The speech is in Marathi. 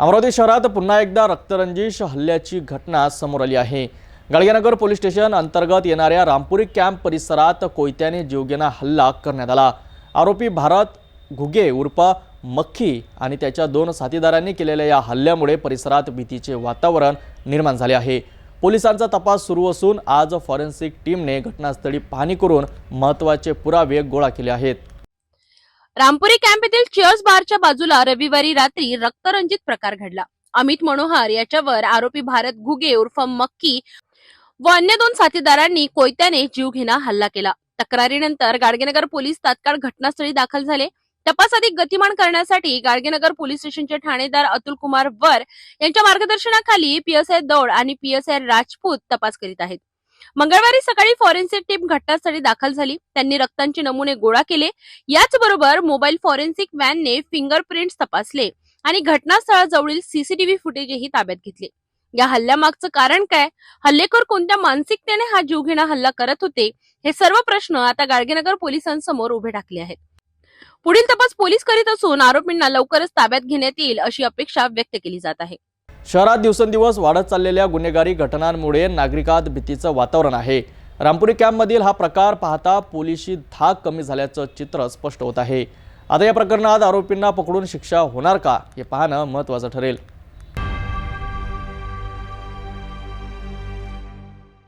अमरावती शहरात पुन्हा एकदा रक्तरंजिश हल्ल्याची घटना समोर आली आहे. गाडगेनगर पोलीस स्टेशन अंतर्गत येणाऱ्या रामपुरी कॅम्प परिसरात कोयत्याने जीवघेणा हल्ला करण्यात आला. आरोपी भारत घुगे उर्फ मक्खी आणि त्याच्या दोन साथीदारांनी केलेल्या या हल्ल्यामुळे परिसरात भीतीचे वातावरण निर्माण झाले आहे. पोलिसांचा तपास सुरू असून आज फॉरेन्सिक टीमने घटनास्थळी पाहणी करून महत्त्वाचे पुरावे गोळा केले आहेत. रामपुरी कॅम्प येथील चेअर्स बारच्या बाजूला रविवारी रात्री रक्तरंजित प्रकार घडला. अमित मनोहर याच्यावर आरोपी भारत घुगे उर्फ मक्की व अन्य दोन साथीदारांनी कोयत्याने जीवघेणा हल्ला केला. तक्रारीनंतर गाडगेनगर पोलीस तात्काळ घटनास्थळी दाखल झाले. तपास अधिक गतिमान करण्यासाठी गाडगेनगर पोलीस स्टेशनचे ठाणेदार अतुल कुमार वर यांच्या मार्गदर्शनाखाली पीएसआय दौड आणि पीएसआय राजपूत तपास करीत आहेत. मंगळवारी सकाळी फॉरेन्सिक टीम घटनास्थळी दाखल झाली. त्यांनी रक्तांचे नमुने गोळा केले. याचबरोबर मोबाईल फॉरेन्सिक व्हॅनने फिंगरप्रिंट्स तपासले आणि घटनास्थळाजवळील सीसीटीव्ही फुटेजही ताब्यात घेतले. या हल्ल्यामागचं कारण काय? हल्लेखोर कोणत्या मानसिकतेने हा जीवघेणा हल्ला करत होते? हे सर्व प्रश्न आता गाडगेनगर पोलिसांसमोर उभे टाकले आहेत. पुढील तपास पोलीस करीत असून आरोपींना लवकरच ताब्यात घेण्यात येईल अशी अपेक्षा व्यक्त केली जात आहे. शहरात दिवसेंदिवस वाढत चाललेल्या गुन्हेगारी घटनांमुळे नागरिकात भीतीचं वातावरण आहे. रामपुरी कॅम्पमधील हा प्रकार पाहता पोलिशी धाक कमी झाल्याचं चित्र स्पष्ट होत आहे. आता या प्रकरणात आरोपींना पकडून शिक्षा होणार का हे पाहणं महत्त्वाचं ठरेल.